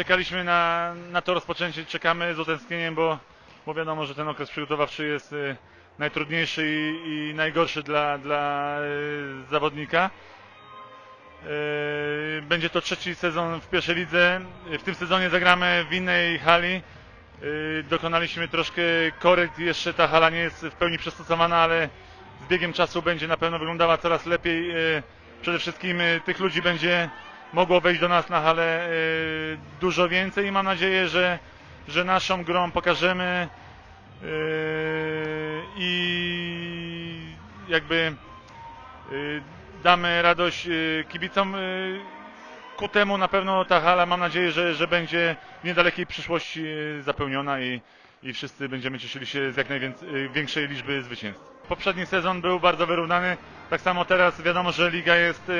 czekaliśmy na, na to rozpoczęcie, czekamy z utęsknieniem, bo, bo wiadomo, że ten okres przygotowawczy jest y, najtrudniejszy i, i najgorszy dla, dla y, zawodnika. Y, Będzie to trzeci sezon w pierwszej lidze. W tym sezonie zagramy w innej hali. Dokonaliśmy troszkę korekt, jeszcze ta hala nie jest w pełni przystosowana, ale z biegiem czasu będzie na pewno wyglądała coraz lepiej. Przede wszystkim tych ludzi będzie mogło wejść do nas na halę y, dużo więcej i mam nadzieję, że, że naszą grą pokażemy y, i jakby y, damy radość kibicom. Ku temu na pewno ta hala mam nadzieję, że, że będzie w niedalekiej przyszłości zapełniona i, i wszyscy będziemy cieszyli się z jak największej liczby zwycięstw. Poprzedni sezon był bardzo wyrównany. Tak samo teraz wiadomo, że liga jest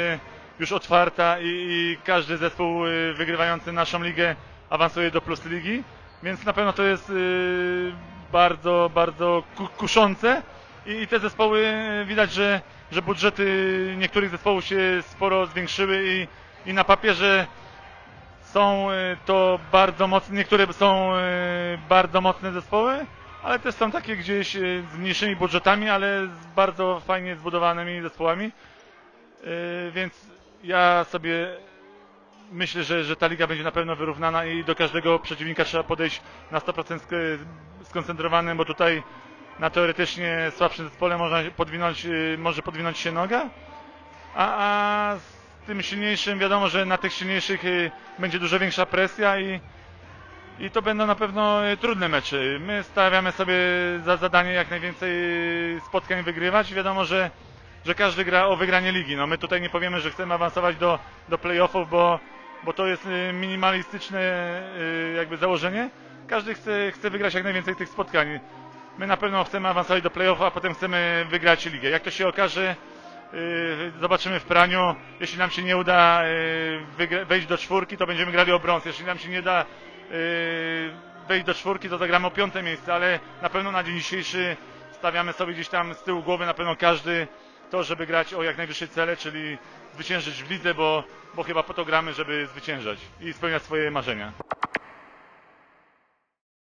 już otwarta i, i każdy zespół y, wygrywający naszą ligę awansuje do Plus Ligi, więc na pewno to jest y, bardzo, bardzo ku- kuszące i, i te zespoły y, widać, że, że budżety niektórych zespołów się sporo zwiększyły i, i na papierze są to bardzo mocne, niektóre są bardzo mocne zespoły, ale też są takie gdzieś z mniejszymi budżetami, ale z bardzo fajnie zbudowanymi zespołami. Więc ja sobie myślę, że, że ta liga będzie na pewno wyrównana i do każdego przeciwnika trzeba podejść na 100% sk- skoncentrowanym, bo tutaj na teoretycznie słabszym zespole można podwinąć, y, może podwinąć się noga, a, a z tym silniejszym wiadomo, że na tych silniejszych y, będzie dużo większa presja i, i to będą na pewno y, trudne mecze. My stawiamy sobie za zadanie jak najwięcej spotkań wygrywać. Wiadomo, że, że każdy gra o wygranie ligi. No my tutaj nie powiemy, że chcemy awansować do, do playoffów, bo, bo to jest y, minimalistyczne y, jakby założenie. Każdy chce, chce wygrać jak najwięcej tych spotkań. My na pewno chcemy awansować do playoffów, a potem chcemy wygrać ligę. Jak to się okaże, Yy, zobaczymy w praniu. Jeśli nam się nie uda wejść do czwórki, to będziemy grali o brąz. Jeśli nam się nie da wejść do czwórki, to zagramy o piąte miejsce, ale na pewno na dzień dzisiejszy stawiamy sobie gdzieś tam z tyłu głowy, na pewno każdy to, żeby grać o jak najwyższe cele, czyli zwyciężyć w lidze, bo, bo chyba po to gramy, żeby zwyciężać i spełniać swoje marzenia.